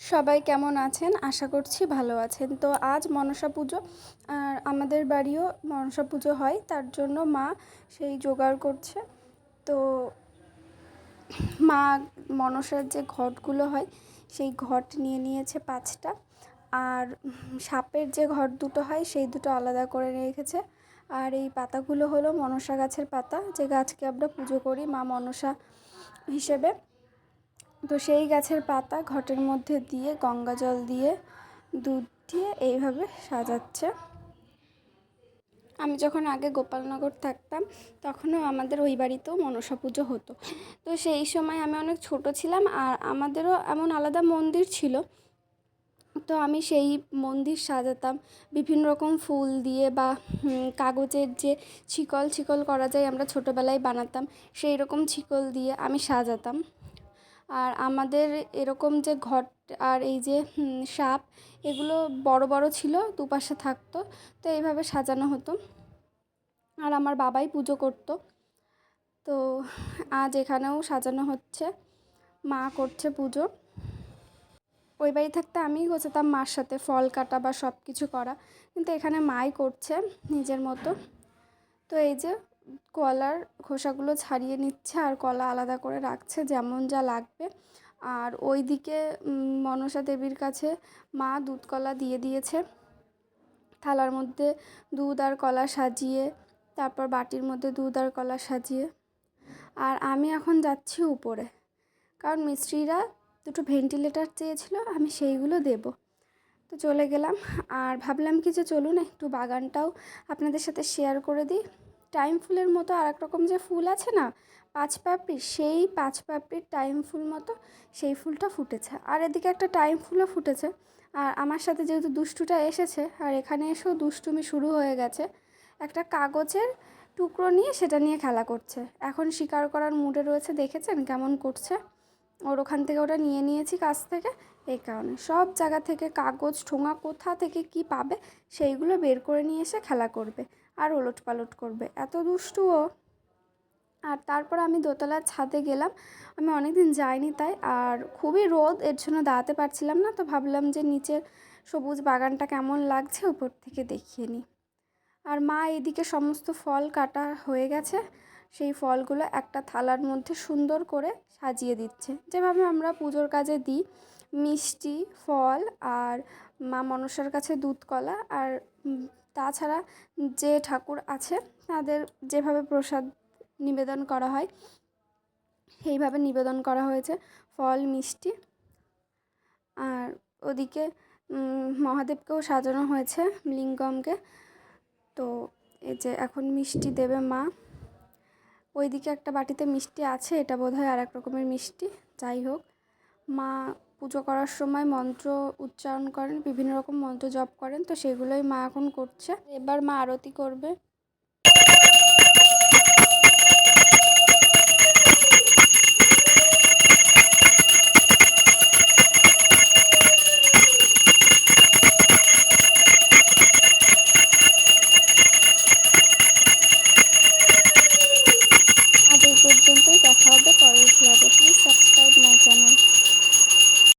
সবাই কেমন আছেন? আশা করছি ভালো আছেন। তো আজ মনসা পুজো, আর আমাদের বাড়িও মনসা পুজো হয়, তার জন্য মা সেই জোগাড় করছে। তো মা মনসার যে ঘটগুলো হয়, সেই ঘট নিয়ে নিয়েছে পাঁচটা। আর সাপের যে ঘট দুটো হয়, সেই দুটো আলাদা করে রেখেছে। আর এই পাতাগুলো হলো মনসা গাছের পাতা, যে গাছকে আমরা পুজো করি মা মনসা হিসেবে। তো সেই গাছের পাতা ঘটের মধ্যে দিয়ে, গঙ্গা জল দিয়ে, দুধ দিয়ে এইভাবে সাজাচ্ছে। আমি যখন আগে গোপালনগর থাকতাম, তখনও আমাদের ওই বাড়িতেও মনসা পুজো হতো। তো সেই সময় আমি অনেক ছোট ছিলাম আর আমাদেরও এমন আলাদা মন্দির ছিল। তো আমি সেই মন্দির সাজাতাম। বিভিন্ন রকম ফুল দিয়ে বা কাগজের যে ছিকল ছিকল করা যায় আমরা ছোটোবেলায় বানাতাম, সেই রকম ছিকল দিয়ে আমি সাজাতাম। আর আমাদের এরকম যে ঘট আর এই যে সাপ, এগুলো বড় বড় ছিল, দুপাশে থাকতো, তো এইভাবে সাজানো হতো। আর আমার বাবাই পুজো করতো। তো আজ এখানেও সাজানো হচ্ছে। মা করছে পুজো। ওই বাড়ি থাকতে আমিই গোছাতাম মার সাথে, ফল কাটা বা সব কিছু করা। কিন্তু এখানে মাই করছে নিজের মতো। তো এই যে কলার খোসাগুলো ছাড়িয়ে নিচ্ছে আর কলা আলাদা করে রাখছে যেমন যা লাগবে। আর ওই দিকে মনসা দেবীর কাছে মা দুধ কলা দিয়ে দিয়েছে। থালার মধ্যে দুধ আর কলা সাজিয়ে, তারপর বাটির মধ্যে দুধ আর কলা সাজিয়ে। আর আমি এখন যাচ্ছি উপরে, কারণ মিস্ত্রিরা দুটো ভেন্টিলেটার চেয়েছিল, আমি সেইগুলো দেব। তো চলে গেলাম, আর ভাবলাম কি যে চলুন একটু বাগানটাও আপনাদের সাথে শেয়ার করে দিই। টাইম ফুলের মতো আর এক রকম যে ফুল আছে না, পাঁচ পাপড়ি, সেই পাঁচ পাপড়ির টাইম ফুল মতো সেই ফুলটা ফুটেছে। আর এদিকে একটা টাইম ফুলও ফুটেছে। আর আমার সাথে যেহেতু দুষ্টুটা এসেছে, আর এখানে এসেও দুষ্টুমি শুরু হয়ে গেছে। একটা কাগজের টুকরো নিয়ে সেটা নিয়ে খেলা করছে। এখন শিকার করার মুডে রয়েছে, দেখেছেন কেমন করছে? ওর ওখান থেকে ওটা নিয়ে নিয়েছি কাছ থেকে, এই কারণে। সব জায়গা থেকে কাগজ, ঠোঙা কোথা থেকে কি পাবে সেইগুলো বের করে নিয়ে এসে খেলা করবে আর ওলট পালট করবে। এত দুষ্টু ও। আর তারপর আমি দোতলার ছাদে গেলাম। আমি অনেক দিন যাইনি তাই, আর খুবই রোদ, এর জন্য দাঁড়াতে পারছিলাম না, তো ভাবলাম যে নিচের সবুজ বাগানটা কেমন লাগছে উপর থেকে দেখিয়ে নিই। আর মা এদিকে সমস্ত ফল কাটা হয়ে গেছে সেই ফলগুলো একটা থালার মধ্যে সুন্দর করে সাজিয়ে দিচ্ছে। যেভাবে আমরা পুজোর কাজে দিই, মিষ্টি, ফল আর মা মনসার কাছে দুধ কলা আর তাছাড়া যে ঠাকুর আছে তাদের যেভাবে প্রসাদ নিবেদন করা হয়, সেইভাবে নিবেদন করা হয়েছে। ফল, মিষ্টি আর ওদিকে মহাদেবকেও সাজানো হয়েছে লিঙ্গমকে। তো এই যে এখন মিষ্টি দেবে মা। ওইদিকে একটা বাটিতে মিষ্টি আছে, এটা বোধ হয় আর এক রকমের মিষ্টি, যাই হোক। মা পুজো করার সময় মন্ত্র উচ্চারণ করেন, বিভিন্ন রকম মন্ত্র জপ করেন, তো সেগুলোই মা এখন করছে। এবার মা আরতি করবে।